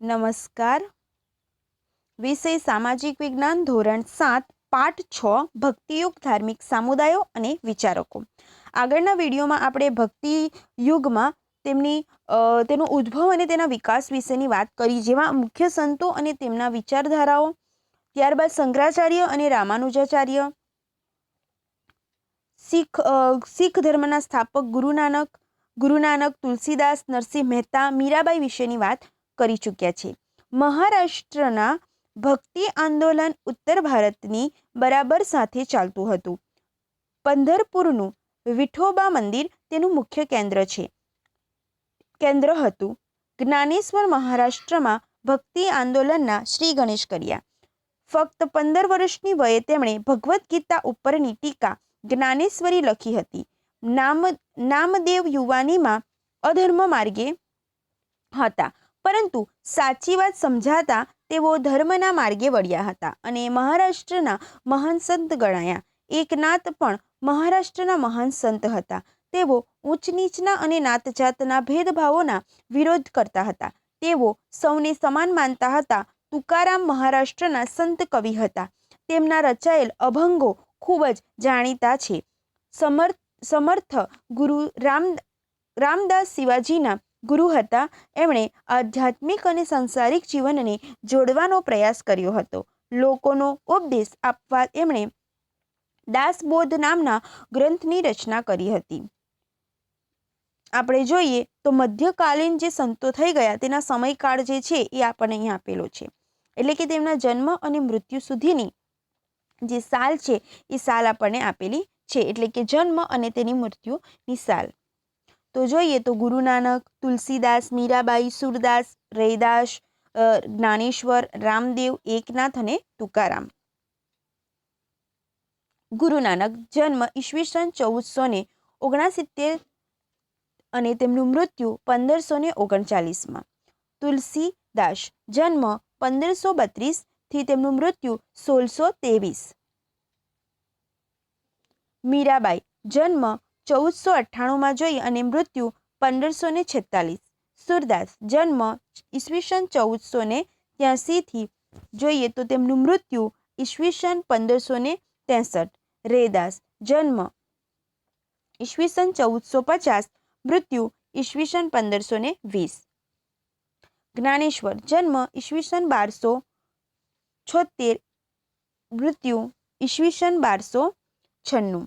નમસ્કાર. વિષય સામાજિક વિજ્ઞાન ધોરણ સાત, પાઠ છ, ભક્તિયુગ, ધાર્મિક સામુદાયો અને વિચારકો. આગળના વિડીયોમાં આપણે ભક્તિ યુગમાં તેમની તેનો ઉદ્ભવ અને તેના વિકાસ વિશેની વાત કરી, જેમાં મુખ્ય સંતો અને તેમના વિચારધારાઓ, ત્યારબાદ શંકરાચાર્ય અને રામાનુજાચાર્ય, શીખ શીખ ધર્મના સ્થાપક ગુરુ નાનક ગુરુ નાનક તુલસીદાસ, નરસિંહ મહેતા, મીરાબાઈ વિશેની વાત કરી ચૂક્યા છે. મહારાષ્ટ્રના ભક્તિ આંદોલન ઉત્તર ભારતની બરાબર સાથે ચાલતું હતું. પંધરપુરનું વિઠોબા મંદિર તેનું મુખ્ય કેન્દ્ર છે. કેન્દ્ર હતું. જ્ઞાનેશ્વર મહારાષ્ટ્રમાં ભક્તિ આંદોલનના શ્રી ગણેશ કર્યા. ફક્ત પંદર વર્ષની વયે તેમણે ભગવદ્ ગીતા ઉપરની ટીકા જ્ઞાનેશ્વરી લખી હતી. નામ, નામદેવ યુવાનીમાં અધર્મ માર્ગે હતા. પરંતુ સાચી વાત સમજાતા તેઓ ધર્મના માર્ગે વળ્યા હતા અને મહારાષ્ટ્રના મહાન સંત ગણાયા. એકનાથ પણ મહારાષ્ટ્રના મહાન સંત હતા. તેઓ ઊંચ નીચના અને નાત જાતના ભેદભાવોના વિરોધ કરતા હતા. તેઓ સૌને સમાન માનતા હતા. તુકારામ મહારાષ્ટ્રના સંત કવિ હતા. તેમના રચાયેલ અભંગો ખૂબ જ જાણીતા છે. સમર્થ સમર્થ ગુરુ રામ, રામદાસ શિવાજીના ગુરુ હતા. એમણે આધ્યાત્મિક અને સંસારિક જીવનને જોડવાનો પ્રયાસ કર્યો હતો. લોકોનો ઉપદેશ આપવા એમણે દાસબોધ નામના ગ્રંથની રચના કરી હતી. આપણે જોઈએ તો મધ્યકાલીન જે સંતો થઈ ગયા, તેના સમયકાળ જે છે એ આપણને અહીં આપેલો છે. એટલે કે તેમના જન્મ અને મૃત્યુ સુધીની જે સાલ છે, એ સાલ આપણને આપેલી છે. એટલે કે જન્મ અને તેની મૃત્યુની સાલ. તો જોઈએ તો ગુરુ નાનક, તુલસીદાસ, મીરાબાઈ, સુરદાસ, રૈદાસ જ્ઞાનેશ્વર, રામદેવ, એકનાથ અને તુકારામ. ગુરુ નાનક જન્મ ઈસવીસન ચૌદસો ને ઓગણસિત્તેર અને તેમનું મૃત્યુ પંદરસો ને ઓગણચાલીસમાં. તુલસીદાસ જન્મ પંદરસો બત્રીસથી તેમનું મૃત્યુ સોળસો ત્રેવીસ. મીરાબાઈ જન્મ ચૌદસો અઠ્ઠાણુંમાં જોઈ અને મૃત્યુ પંદરસો ને છેતાલીસ. સુરદાસ જન્મ ઈસવીસન ચૌદસો ને ત્યાસીથી જોઈએ તો તેમનું મૃત્યુ ઈસવીસન પંદરસો ને ત્રેસઠ રેદાસ જન્મ ઈસવીસન ચૌદસો પચાસ. મૃત્યુ ઈસવીસન પંદરસો ને વીસ. જ્ઞાનેશ્વર જન્મ ઈસવીસન બારસો છોતેર. મૃત્યુ ઈસવીસન બારસો છન્નું.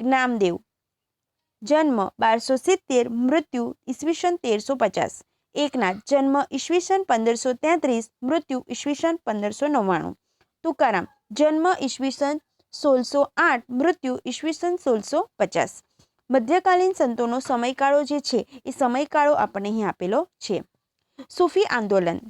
જ્ઞામદેવ જન્મ બારસો સિત્તેર, મૃત્યુ ઈસવીસન તેરસો પચાસ. એકનાથ, જન્મ ઈસવીસન પંદરસો તેત્રીસ, મૃત્યુ ઈસવીસન પંદરસો નવ્વાણું. તુકારામ, જન્મ ઈસવીસન સોળસો આઠ, મૃત્યુ ઈસવીસન સોળસો પચાસ. મધ્યકાલીન સંતોનો સમયગાળો જે છે, એ સમયગાળો આપણને અહીં આપેલો છે. સૂફી આંદોલન.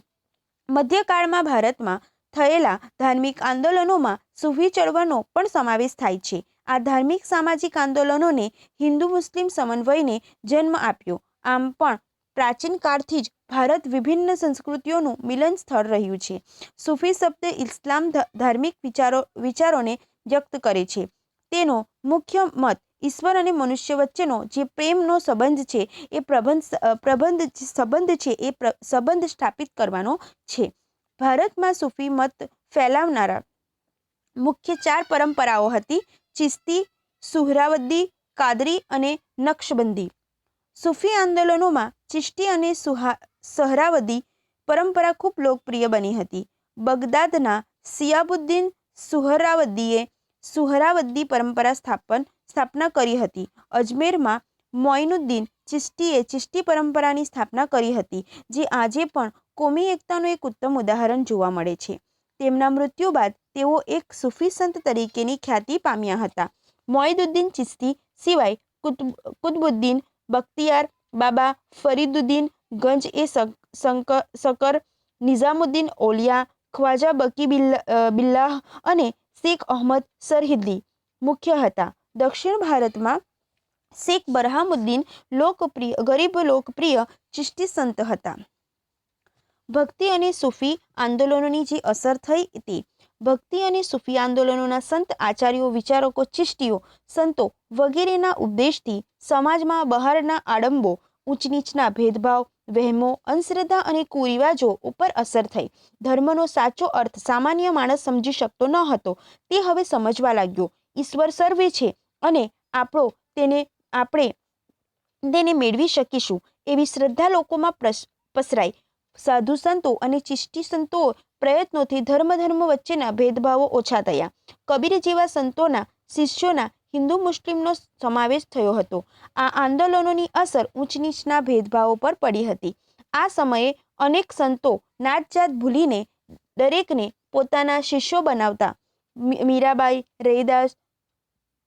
મધ્યકાળમાં ભારતમાં થયેલા ધાર્મિક આંદોલનોમાં સૂફી ચળવળનો પણ સમાવેશ થાય છે. આ ધાર્મિક સામાજિક આંદોલનોને હિન્દુ મુસ્લિમ સમન્વયને જન્મ આપ્યો. આમ પણ પ્રાચીન કાળથી જ ભારત વિભિન્ન સંસ્કૃતિઓનું મિલન સ્થળ રહ્યું છે. સૂફી શબ્દ ઇસ્લામ ધાર્મિક વિચારો, વિચારોને વ્યક્ત કરે છે. તેનો મુખ્ય મત ઈશ્વર અને મનુષ્ય વચ્ચેનો જે પ્રેમનો સંબંધ છે એ પ્રબંધ પ્રબંધ, સંબંધ છે એ સંબંધ સ્થાપિત કરવાનો છે. ભારતમાં સૂફી મત ફેલાવનારા મુખ્ય ચાર પરંપરાઓ હતી ચિસ્તી, સુહરાવદ્દી, કાદરી અને નક્શબંધી. સૂફી આંદોલનોમાં ચિશ્તી અને સુહા સહરાવદી પરંપરા ખૂબ લોકપ્રિય બની હતી. બગદાદના સિયાબુદ્દીન સુહરાવદ્દીએ સુહરાવદ્દી પરંપરા સ્થાપન, સ્થાપના કરી હતી. અજમેરમાં મોઇનુદ્દીન ચિશ્તીએ ચિશ્તી પરંપરાની સ્થાપના કરી હતી, જે આજે પણ કોમી એકતાનું એક ઉત્તમ ઉદાહરણ જોવા મળે છે. તેમના મૃત્યુ બાદ તેઓ એક સૂફી સંત તરીકેની ખ્યાતિ પામ્યા હતા. મોઇદુદ્દીન ચિશ્તી સિવાય કુતુબ કુતબુદ્દીન, બખ્તિયાર બાબા ફરીદુદ્દીન ગંજ એ સકર, નિઝામુદ્દીન ઓલિયા, ખ્વાજા બકી બિલ્લા બિલ્લાહ અને શેખ અહમદ સરહિદ્દી મુખ્ય હતા. દક્ષિણ ભારતમાં શેખ બરહામુદ્દીન લોકપ્રિય, ગરીબ લોકપ્રિય ચિશ્તી સંત હતા. ભક્તિ અને સૂફી આંદોલનોની જે અસર થઈ તે ભક્તિ અને સૂફી આંદોલનોના સંત, આચાર્યો, વિચારકો, ચિષ્ટીઓ, સંતો વગેરેના ઉપદેશથી સમાજમાં બહારના આડંબો ઊંચ નીચના ભેદભાવ, વહેમો, અંધશ્રદ્ધા અને કુરિવાજો ઉપર અસર થઈ. ધર્મનો સાચો અર્થ સામાન્ય માણસ સમજી શકતો ન હતો. તે હવે સમજવા લાગ્યો. ઈશ્વર સર્વે છે અને આપણો તેને, આપણે તેને મેળવી શકીશું એવી શ્રદ્ધા લોકોમાં પ્રસ- પસરાઈ. સાધુ સંતો અને ચિષ્ટી સંતો પ્રયત્નોથી ધર્મ ધર્મ વચ્ચેના ભેદભાવો ઓછા થયા. કબીર જેવા સંતોના શિષ્યોના હિન્દુ મુસ્લિમનો સમાવેશ થયો હતો. આ આંદોલનોની અસર ઊંચ નીચના ભેદભાવો પર પડી હતી. આ સમયે અનેક સંતો નાતજાત ભૂલીને દરેકને પોતાના શિષ્યો બનાવતા. મીરાબાઈ, રૈદાસ,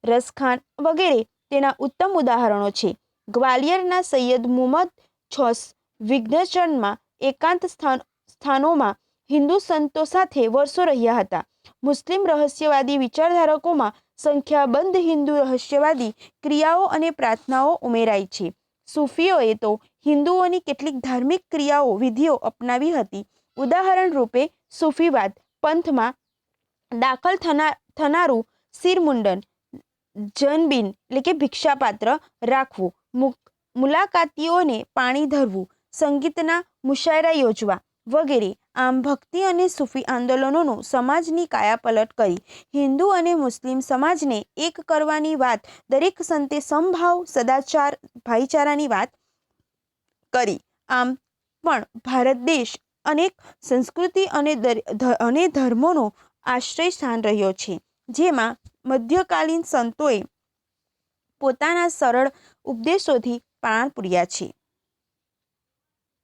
રસખાન વગેરે તેના ઉત્તમ ઉદાહરણો છે. ગ્વાલિયરના સૈયદ મુહમ્મદ છોસ વિઘ્નચરણમાં એકાંત સ્થાન, સ્થાનોમાં હિન્દુ સંતો સાથે વર્ષો રહ્યા હતા. મુસ્લિમ રહસ્યવાદી વિચારધારકોમાં સંખ્યાબંધ હિન્દુ રહસ્યવાદી ક્રિયાઓ અને પ્રાર્થનાઓ ઉમેરાઈ છે. સૂફીઓએ તો હિન્દુઓની કેટલીક ધાર્મિક ક્રિયાઓ, વિધિઓ અપનાવી હતી. ઉદાહરણ રૂપે સૂફીવાદ, પંથમાં દાખલ થનાર થનારું શિરમુંડન, જનબિન એટલે કે ભિક્ષાપાત્ર રાખવું મુલાકાતીઓને પાણી ધરવું સંગીતના મુશાયરા યોજવા વગેરે આમ ભક્તિ અને સૂફી આંદોલનોનું સમાજની કાયાપલટ કરી. હિન્દુ અને મુસ્લિમ સમાજને એક કરવાની વાત, દરેક સંતે સમભાવ, સદાચાર, ભાઈચારાની વાત કરી. આમ પણ ભારત દેશ અનેક સંસ્કૃતિ અને અને ધર્મોનો આશ્રય સ્થાન રહ્યો છે, જેમાં મધ્યકાલીન સંતોએ પોતાના સરળ ઉપદેશોથી પ્રાણ પૂર્યા છે.